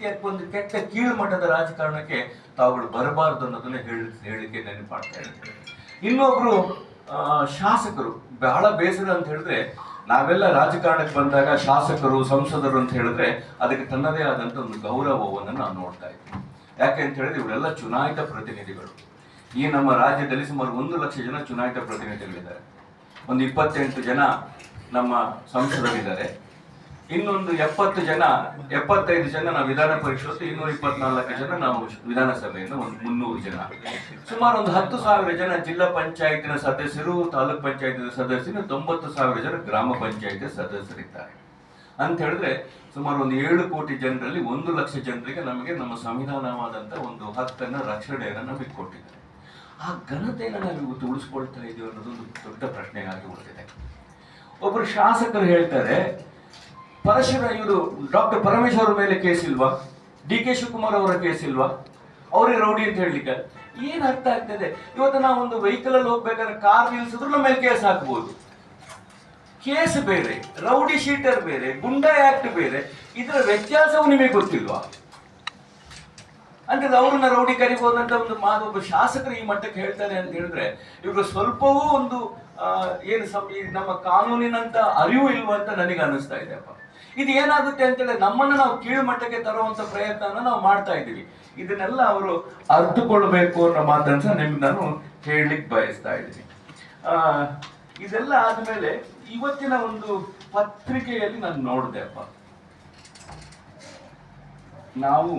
ರೀತಿಯ ಒಂದು ಕೆಟ್ಟ ಕೀಳು ಮಟ್ಟದ ರಾಜಕಾರಣಕ್ಕೆ ತಾವುಗಳು ಬರಬಾರದು ಅನ್ನೋದನ್ನ ಹೇಳಿ, ಹೇಳಿಕೆ ನೆನಪು ಮಾಡ್ತಾ ಇದ್ದಾರೆ ಇನ್ನೊಬ್ರು ಶಾಸಕರು, ಬಹಳ ಬೇಸರ ಅಂತ ಹೇಳಿದ್ರೆ, ನಾವೆಲ್ಲ ರಾಜಕಾರಣಕ್ಕೆ ಬಂದಾಗ ಶಾಸಕರು, ಸಂಸದರು ಅಂತ ಹೇಳಿದ್ರೆ ಅದಕ್ಕೆ ತನ್ನದೇ ಆದಂತ ಒಂದು ಗೌರವವನ್ನು ನಾವು ನೋಡ್ತಾ ಇದ್ದೀವಿ. ಯಾಕೆ ಅಂತ ಹೇಳಿದ್ರೆ ಇವರೆಲ್ಲ ಚುನಾಯಿತ ಪ್ರತಿನಿಧಿಗಳು. ಈ ನಮ್ಮ ರಾಜ್ಯದಲ್ಲಿ ಸುಮಾರು ಒಂದು ಲಕ್ಷ ಜನ ಚುನಾಯಿತ ಪ್ರತಿನಿಧಿಗಳಿದ್ದಾರೆ. ಒಂದು ಇಪ್ಪತ್ತೆಂಟು ಜನ ನಮ್ಮ ಸಂಸದರಿದ್ದಾರೆ. ಇನ್ನೊಂದು ಎಪ್ಪತ್ತು ಜನ, ಎಪ್ಪತ್ತೈದು ಜನ ನಾವು ವಿಧಾನ ಪರಿಷತ್ತು, ಇನ್ನೂರ ಇಪ್ಪತ್ನಾಲ್ಕು ಜನ ನಾವು ವಿಧಾನಸಭೆಯಿಂದ ಒಂದು ಮುನ್ನೂರು ಜನ. ಸುಮಾರು ಒಂದು ಹತ್ತು ಸಾವಿರ ಜನ ಜಿಲ್ಲಾ ಪಂಚಾಯತಿನ ಸದಸ್ಯರು, ತಾಲೂಕ್ ಪಂಚಾಯತಿನ ಸದಸ್ಯರು, ತೊಂಬತ್ತು ಸಾವಿರ ಜನ ಗ್ರಾಮ ಪಂಚಾಯತಿ ಸದಸ್ಯರಿದ್ದಾರೆ. ಅಂತ ಹೇಳಿದ್ರೆ ಸುಮಾರು ಒಂದು ಏಳು ಕೋಟಿ ಜನರಲ್ಲಿ ಒಂದು ಲಕ್ಷ ಜನರಿಗೆ ನಮಗೆ ನಮ್ಮ ಸಂವಿಧಾನವಾದಂತ ಒಂದು ಹಕ್ಕನ್ನ, ರಕ್ಷಣೆಯನ್ನು ನಮಗೆ ಕೊಟ್ಟಿದ್ದಾರೆ. ಆ ಘನತೆಯನ್ನು ನಾವು ಇವತ್ತು ಉಳಿಸ್ಕೊಳ್ತಾ ಇದೀವಿ ಅನ್ನೋದೊಂದು ದೊಡ್ಡ ಪ್ರಶ್ನೆಯಾಗಿ ಉಳಿದಿದೆ. ಒಬ್ಬರು ಶಾಸಕರು ಹೇಳ್ತಾರೆ ಪರಶುರ ಇವರು ಡಾಕ್ಟರ್ ಪರಮೇಶ್ವರ್ ಮೇಲೆ ಕೇಸ್ ಇಲ್ವಾ? ಡಿ ಕೆ ಶಿವಕುಮಾರ್ ಅವರ ಕೇಸ್ ಇಲ್ವಾ? ಅವರೇ ರೌಡಿ ಅಂತ ಹೇಳಲಿಕ್ಕೆ. ಏನ್ ಅರ್ಥ ಆಗ್ತದೆ? ಇವತ್ತು ನಾವು ಒಂದು ವೆಹಿಕಲ್ ಅಲ್ಲಿ ಹೋಗ್ಬೇಕಾದ್ರೆ ಕಾರ್ ನಿಲ್ಸಿದ್ರು ನಮ್ಮ ಮೇಲೆ ಕೇಸ್ ಹಾಕ್ಬೋದು. ಕೇಸ್ ಬೇರೆ, ರೌಡಿ ಶೀಟರ್ ಬೇರೆ ಗುಂಡಾ ಆಕ್ಟ್ ಬೇರೆ, ಇದರ ವ್ಯತ್ಯಾಸವು ನಿಮಗೆ ಗೊತ್ತಿಲ್ವಾ? ಅಂದ್ರೆ ಅವ್ರನ್ನ ರೌಡಿ ಕರಿಬೋದಂತ ಒಂದು ಮಾತು ಒಬ್ಬ ಶಾಸಕರು ಈ ಮಟ್ಟಕ್ಕೆ ಹೇಳ್ತಾರೆ ಅಂತ ಹೇಳಿದ್ರೆ ಇವರು ಸ್ವಲ್ಪವೂ ಒಂದು ಏನು ನಮ್ಮ ಕಾನೂನಿನಂತ ಅರಿವು ಇಲ್ವಾ ಅಂತ ನನಗೆ ಅನಿಸ್ತಾ ಇದೆ ಅಪ್ಪ. ಇದು ಏನಾಗುತ್ತೆ ಅಂತೇಳಿ ನಮ್ಮನ್ನ ನಾವು ಕೀಳು ಮಟ್ಟಕ್ಕೆ ತರುವಂತ ಪ್ರಯತ್ನನ ನಾವು ಮಾಡ್ತಾ ಇದ್ದೀವಿ. ಇದನ್ನೆಲ್ಲ ಅವರು ಅರ್ಥಕೊಳ್ಬೇಕು ಅನ್ನೋ ಮಾತನ್ನ ನಿಮ್ಗೆ ನಾನು ಹೇಳಲಿಕ್ಕೆ ಬಯಸ್ತಾ ಇದ್ದೀನಿ. ಆ, ಇದೆಲ್ಲ ಆದ್ಮೇಲೆ ಇವತ್ತಿನ ಒಂದು ಪತ್ರಿಕೆಯಲ್ಲಿ ನಾನು ನೋಡಿದೆ ಅಪ್ಪ. ನಾವು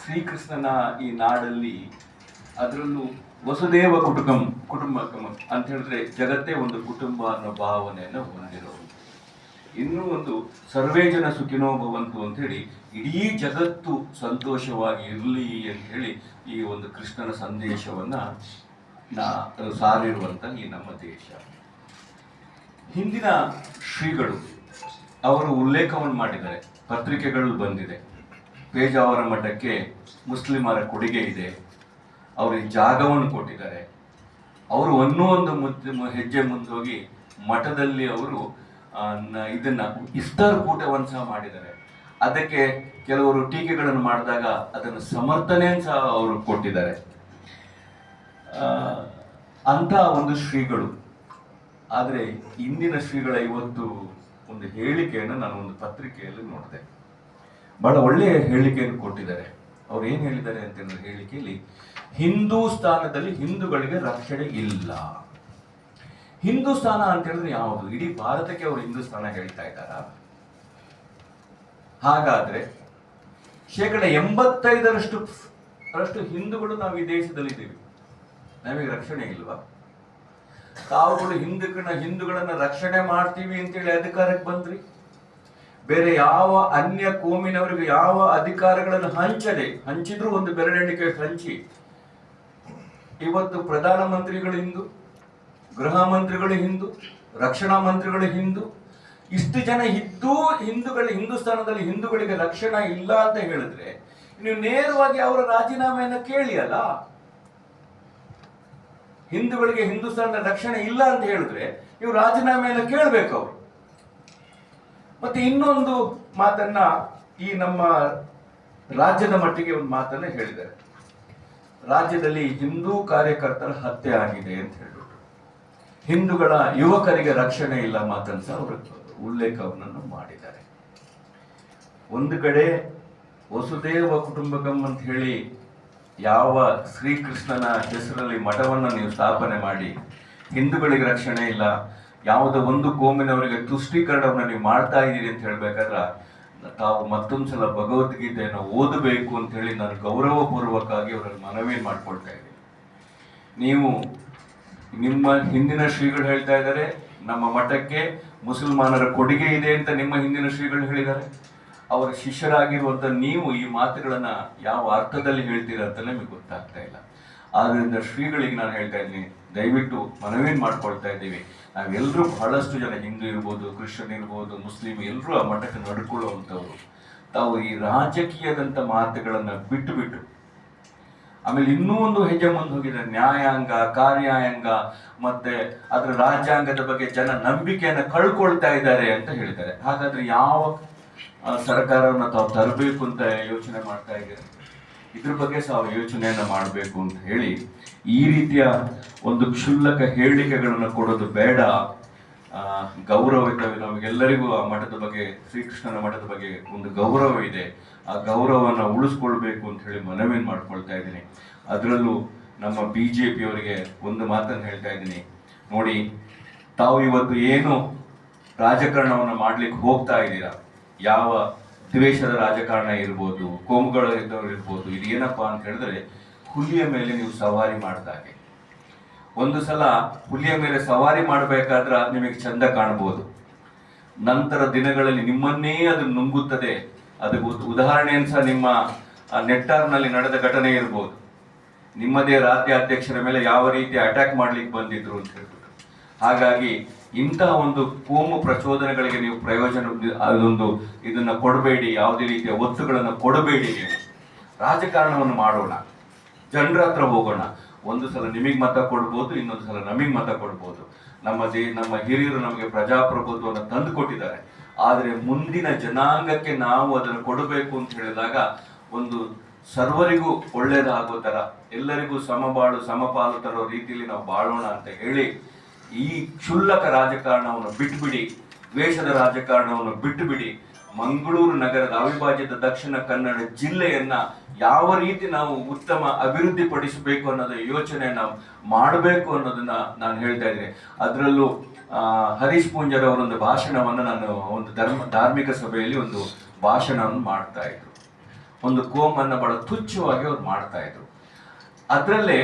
ಶ್ರೀಕೃಷ್ಣನ ಈ ನಾಡಲ್ಲಿ ಅದರಲ್ಲೂ ವಸುದೇವ ಕುಟುಂಬ ಕುಟುಂಬ ಅಂತ ಹೇಳಿದ್ರೆ ಜಗತ್ತೇ ಒಂದು ಕುಟುಂಬ ಅನ್ನೋ ಭಾವನೆಯನ್ನು ಹೊಂದಿರೋರು ಇನ್ನೂ ಒಂದು ಸರ್ವೇ ಜನ ಸುಖಿನೋ ಭವಂತು ಅಂತ ಹೇಳಿ ಇಡೀ ಜಗತ್ತು ಸಂತೋಷವಾಗಿ ಇರಲಿ ಅಂತ ಹೇಳಿ ಈ ಒಂದು ಕೃಷ್ಣನ ಸಂದೇಶವನ್ನ ನಾ ಸಾರಿರುವಂತ ಈ ನಮ್ಮ ದೇಶ. ಹಿಂದಿನ ಶ್ರೀಗಳು ಅವರು ಉಲ್ಲೇಖವನ್ನು ಮಾಡಿದ್ದಾರೆ. ಪತ್ರಿಕೆಗಳು ಬಂದಿದೆ. ಪೇಜಾವರ ಮಠಕ್ಕೆ ಮುಸ್ಲಿಮರ ಕೊಡುಗೆ ಇದೆ. ಅವರಿಗೆ ಜಾಗವನ್ನು ಕೊಟ್ಟಿದ್ದಾರೆ. ಅವರು ಇನ್ನೂ ಒಂದು ಮುದ್ದೆ ಹೆಜ್ಜೆ ಮುಂದೋಗಿ ಮಠದಲ್ಲಿ ಅವರು ಇದನ್ನ ಇಫ್ತಾರ್ ಕೂಟವನ್ನು ಸಹ ಮಾಡಿದ್ದಾರೆ. ಅದಕ್ಕೆ ಕೆಲವರು ಟೀಕೆಗಳನ್ನು ಮಾಡಿದಾಗ ಅದನ್ನು ಸಮರ್ಥನೆ ಸಹ ಅವರು ಕೊಟ್ಟಿದ್ದಾರೆ. ಅಂತ ಒಂದು ಶ್ರೀಗಳು. ಆದರೆ ಇಂದಿನ ಶ್ರೀಗಳ ಇವತ್ತು ಒಂದು ಹೇಳಿಕೆಯನ್ನು ನಾನು ಒಂದು ಪತ್ರಿಕೆಯಲ್ಲಿ ನೋಡಿದೆ. ಬಹಳ ಒಳ್ಳೆಯ ಹೇಳಿಕೆಯನ್ನು ಕೊಟ್ಟಿದ್ದಾರೆ. ಅವ್ರು ಏನು ಹೇಳಿದ್ದಾರೆ ಅಂತ ಹೇಳಿಕೆಯಲ್ಲಿ ಹೇಳಿಕೆಯಲ್ಲಿ ಹಿಂದೂಸ್ತಾನದಲ್ಲಿ ಹಿಂದೂಗಳಿಗೆ ರಕ್ಷಣೆ ಇಲ್ಲ. ಹಿಂದೂಸ್ತಾನ ಅಂತ ಹೇಳಿದ್ರೆ ಯಾವುದು? ಇಡೀ ಭಾರತಕ್ಕೆ ಅವರು ಹಿಂದೂಸ್ತಾನ ಹೇಳ್ತಾ ಇದ್ದಾರ? ಹಾಗಾದ್ರೆ ಶೇಕಡ ಎಂಬತ್ತೈದರಷ್ಟು ಅಷ್ಟು ಹಿಂದೂಗಳು ನಾವು ಈ ದೇಶದಲ್ಲಿದ್ದೀವಿ. ನಮಗೆ ರಕ್ಷಣೆ ಇಲ್ವಾ? ತಾವುಗಳು ಹಿಂದೂಗಳನ್ನ ಹಿಂದೂಗಳನ್ನ ರಕ್ಷಣೆ ಮಾಡ್ತೀವಿ ಅಂತೇಳಿ ಅಧಿಕಾರಕ್ಕೆ ಬಂದ್ರಿ? ಬೇರೆ ಯಾವ ಅನ್ಯ ಕೋಮಿನವರಿಗೆ ಯಾವ ಅಧಿಕಾರಗಳನ್ನು ಹಂಚದೆ, ಹಂಚಿದ್ರು ಒಂದು ಬೆರಳೆಣಿಕೆ ಹಂಚಿ ಇವತ್ತು ಪ್ರಧಾನಮಂತ್ರಿಗಳು ಹಿಂದೂ ಗೃಹ ಮಂತ್ರಿಗಳು ಹಿಂದೂ, ರಕ್ಷಣಾ ಮಂತ್ರಿಗಳು ಹಿಂದೂ, ಇಷ್ಟು ಜನ ಇದ್ದೂ ಹಿಂದೂಗಳು ಹಿಂದೂಸ್ತಾನದಲ್ಲಿ ಹಿಂದೂಗಳಿಗೆ ರಕ್ಷಣೆ ಇಲ್ಲ ಅಂತ ಹೇಳಿದ್ರೆ, ನೀವು ನೇರವಾಗಿ ಅವರ ರಾಜೀನಾಮೆಯನ್ನು ಕೇಳಿ ಅಲ್ಲ? ಹಿಂದೂಗಳಿಗೆ ಹಿಂದೂಸ್ತಾನದ ರಕ್ಷಣೆ ಇಲ್ಲ ಅಂತ ಹೇಳಿದ್ರೆ, ನೀವು ರಾಜೀನಾಮೆಯನ್ನು ಕೇಳಬೇಕು ಅವರು. ಮತ್ತೆ ಇನ್ನೊಂದು ಮಾತನ್ನ ಈ ನಮ್ಮ ರಾಜ್ಯದ ಮಟ್ಟಿಗೆ ಒಂದು ಮಾತನ್ನ ಹೇಳಿದ್ದಾರೆ. ರಾಜ್ಯದಲ್ಲಿ ಹಿಂದೂ ಕಾರ್ಯಕರ್ತರ ಹತ್ಯೆ ಆಗಿದೆ ಅಂತ ಹೇಳ್ಬಿಟ್ಟು ಹಿಂದೂಗಳ ಯುವಕರಿಗೆ ರಕ್ಷಣೆ ಇಲ್ಲ ಮಾತಂತ ಅವರು ಉಲ್ಲೇಖವನ್ನು ಮಾಡಿದ್ದಾರೆ. ಒಂದು ಕಡೆ ವಸುದೇವ ಕುಟುಂಬಕಂ ಅಂತ ಹೇಳಿ ಯಾವ ಶ್ರೀಕೃಷ್ಣನ ಹೆಸರಲ್ಲಿ ಮಠವನ್ನು ನೀವು ಸ್ಥಾಪನೆ ಮಾಡಿ, ಹಿಂದೂಗಳಿಗೆ ರಕ್ಷಣೆ ಇಲ್ಲ, ಯಾವುದೋ ಒಂದು ಕೋಮಿನವರಿಗೆ ತುಷ್ಟೀಕರಣವನ್ನು ನೀವು ಮಾಡ್ತಾ ಇದ್ದೀರಿ ಅಂತ ಹೇಳ್ಬೇಕಾದ್ರೆ ತಾವು ಮತ್ತೊಂದು ಸಲ ಭಗವದ್ಗೀತೆಯನ್ನು ಓದಬೇಕು ಅಂತ ಹೇಳಿ ನಾನು ಗೌರವಪೂರ್ವಕವಾಗಿ ಅವರಲ್ಲಿ ಮನವಿ ಮಾಡ್ಕೊಳ್ತಾ ಇದ್ದೀನಿ. ನೀವು ನಿಮ್ಮ ಹಿಂದಿನ ಶ್ರೀಗಳು ಹೇಳ್ತಾ ಇದ್ದಾರೆ, ನಮ್ಮ ಮಠಕ್ಕೆ ಮುಸಲ್ಮಾನರ ಕೊಡುಗೆ ಇದೆ ಅಂತ ನಿಮ್ಮ ಹಿಂದಿನ ಶ್ರೀಗಳು ಹೇಳಿದ್ದಾರೆ. ಅವರ ಶಿಷ್ಯರಾಗಿರುವಂತ ನೀವು ಈ ಮಾತುಗಳನ್ನ ಯಾವ ಅರ್ಥದಲ್ಲಿ ಹೇಳ್ತೀರಾ ಅಂತ ನಿಮಗೆ ಗೊತ್ತಾಗ್ತಾ ಇಲ್ಲ. ಆದ್ರಿಂದ ಶ್ರೀಗಳಿಗೆ ನಾನು ಹೇಳ್ತಾ ಇದ್ದೀನಿ, ದಯವಿಟ್ಟು ಮನವಿ ಮಾಡ್ಕೊಳ್ತಾ ಇದ್ದೀವಿ. ನಾವೆಲ್ಲರೂ ಬಹಳಷ್ಟು ಜನ ಹಿಂದೂ ಇರ್ಬೋದು, ಕ್ರಿಶ್ಚಿಯನ್ ಇರ್ಬೋದು, ಮುಸ್ಲಿಂ, ಎಲ್ಲರೂ ಆ ಮಠಕ್ಕೆ ನಡ್ಕೊಳ್ಳುವಂಥವ್ರು. ತಾವು ಈ ರಾಜಕೀಯದಂಥ ಮಾತುಗಳನ್ನು ಬಿಟ್ಟು ಬಿಟ್ಟು ಆಮೇಲೆ ಇನ್ನೂ ಒಂದು ಹೆಜ್ಜೆ ಮುಂದೆ ಹೋಗಿದೆ ನ್ಯಾಯಾಂಗ, ಕಾರ್ಯಾಂಗ, ಮತ್ತೆ ಅದರ ರಾಜ್ಯಾಂಗದ ಬಗ್ಗೆ ಜನ ನಂಬಿಕೆಯನ್ನು ಕಳ್ಕೊಳ್ತಾ ಇದ್ದಾರೆ ಅಂತ ಹೇಳ್ತಾರೆ ಹಾಗಾದ್ರೆ ಯಾವ ಸರ್ಕಾರವನ್ನು ತಾವು ತರಬೇಕು ಅಂತ ಯೋಚನೆ ಮಾಡ್ತಾ ಇದ್ದಾರೆ? ಇದ್ರ ಬಗ್ಗೆ ಸಹ ಯೋಚನೆಯನ್ನು ಮಾಡಬೇಕು ಅಂತ ಹೇಳಿ ಈ ರೀತಿಯ ಒಂದು ಕ್ಷುಲ್ಲಕ ಹೇಳಿಕೆಗಳನ್ನು ಕೊಡೋದು ಬೇಡ. ಗೌರವ ಇದ್ದಾವೆ. ನಮಗೆಲ್ಲರಿಗೂ ಆ ಮಠದ ಬಗ್ಗೆ ಶ್ರೀಕೃಷ್ಣನ ಮಠದ ಬಗ್ಗೆ ಒಂದು ಗೌರವ ಇದೆ. ಆ ಗೌರವವನ್ನ ಉಳಿಸ್ಕೊಳ್ಬೇಕು ಅಂತ ಹೇಳಿ ಮನವಿಯನ್ನು ಮಾಡ್ಕೊಳ್ತಾ ಇದ್ದೀನಿ. ಅದರಲ್ಲೂ ನಮ್ಮ ಬಿ ಜೆ ಪಿಯವರಿಗೆ ಒಂದು ಮಾತನ್ನು ಹೇಳ್ತಾ ಇದ್ದೀನಿ. ನೋಡಿ, ತಾವು ಇವತ್ತು ಏನು ರಾಜಕಾರಣವನ್ನು ಮಾಡ್ಲಿಕ್ಕೆ ಹೋಗ್ತಾ ಇದ್ದೀರಾ? ಯಾವ ದ್ವೇಷದ ರಾಜಕಾರಣ ಇರ್ಬೋದು ಕೋಮುಗಳ ಇರ್ಬೋದು, ಇದು ಏನಪ್ಪಾ ಅಂತ ಹೇಳಿದ್ರೆ ಹುಲಿಯ ಮೇಲೆ ನೀವು ಸವಾರಿ ಮಾಡಿದಾಗೆ. ಒಂದು ಸಲ ಹುಲಿಯ ಮೇಲೆ ಸವಾರಿ ಮಾಡಬೇಕಾದ್ರೆ ನಿಮಗೆ ಚಂದ ಕಾಣಬಹುದು ನಂತರ ದಿನಗಳಲ್ಲಿ ನಿಮ್ಮನ್ನೇ ಅದು ನುಂಗುತ್ತದೆ. ಅದಕ್ಕೆ ಉದಾಹರಣೆ ಸಹ ನಿಮ್ಮ ನೆಟ್ಟಾರ್ನಲ್ಲಿ ನಡೆದ ಘಟನೆ ಇರ್ಬೋದು. ನಿಮ್ಮದೇ ರಾಜ್ಯಾಧ್ಯಕ್ಷರ ಮೇಲೆ ಯಾವ ರೀತಿ ಅಟ್ಯಾಕ್ ಮಾಡ್ಲಿಕ್ಕೆ ಬಂದಿದ್ರು ಅಂತ ಹೇಳ್ಬಿಟ್ಟು. ಹಾಗಾಗಿ ಇಂತಹ ಒಂದು ಕೋಮು ಪ್ರಚೋದನೆಗಳಿಗೆ ನೀವು ಪ್ರಯೋಜನ, ಅದೊಂದು ಇದನ್ನ ಕೊಡಬೇಡಿ, ಯಾವುದೇ ರೀತಿಯ ಒತ್ತುಗಳನ್ನು ಕೊಡಬೇಡಿ ರಾಜಕಾರಣವನ್ನು ಮಾಡೋಣ. ಜನರ ಹತ್ರ ಹೋಗೋಣ. ಒಂದು ಸಲ ನಿಮಗೆ ಮತ ಕೊಡ್ಬೋದು, ಇನ್ನೊಂದು ಸಲ ನಮಗೆ ಮತ ಕೊಡ್ಬೋದು. ನಮ್ಮ ನಮ್ಮ ಹಿರಿಯರು ನಮಗೆ ಪ್ರಜಾಪ್ರಭುತ್ವವನ್ನು ತಂದು ಕೊಟ್ಟಿದ್ದಾರೆ. ಆದರೆ ಮುಂದಿನ ಜನಾಂಗಕ್ಕೆ ನಾವು ಅದನ್ನು ಕೊಡಬೇಕು ಅಂತ ಹೇಳಿದಾಗ ಒಂದು ಸರ್ವರಿಗೂ ಒಳ್ಳೇದಾಗೋ ಥರ, ಎಲ್ಲರಿಗೂ ಸಮಬಾಳು, ಸಮಪಾಲು ತರೋ ರೀತಿಯಲ್ಲಿ ನಾವು ಬಾಳೋಣ ಅಂತ ಹೇಳಿ ಈ ಕ್ಷುಲ್ಲಕ ರಾಜಕಾರಣವನ್ನು ಬಿಟ್ಟುಬಿಡಿ ದ್ವೇಷದ ರಾಜಕಾರಣವನ್ನು ಬಿಟ್ಟುಬಿಡಿ ಮಂಗಳೂರು ನಗರದ ಅವಿಭಾಜ್ಯದ ದಕ್ಷಿಣ ಕನ್ನಡ ಜಿಲ್ಲೆಯನ್ನ ಯಾವ ರೀತಿ ನಾವು ಉತ್ತಮ ಅಭಿವೃದ್ಧಿ ಪಡಿಸಬೇಕು ಅನ್ನೋದು ಯೋಚನೆಯನ್ನ ಮಾಡಬೇಕು ಅನ್ನೋದನ್ನ ನಾನು ಹೇಳ್ತಾ ಇದ್ದೆ ಅದರಲ್ಲೂ ಹರೀಶ್ ಪೂಂಜರ್ ಅವರೊಂದು ಭಾಷಣವನ್ನು ನಾನು ಒಂದು ಧರ್ಮ, ಧಾರ್ಮಿಕ ಸಭೆಯಲ್ಲಿ ಒಂದು ಭಾಷಣವನ್ನು ಮಾಡ್ತಾ ಇದ್ರು. ಒಂದು ಕೋಮನ್ನ ಬಹಳ ತುಚ್ಛವಾಗಿ ಅವ್ರು ಮಾಡ್ತಾ ಇದ್ರು. ಅದರಲ್ಲೇ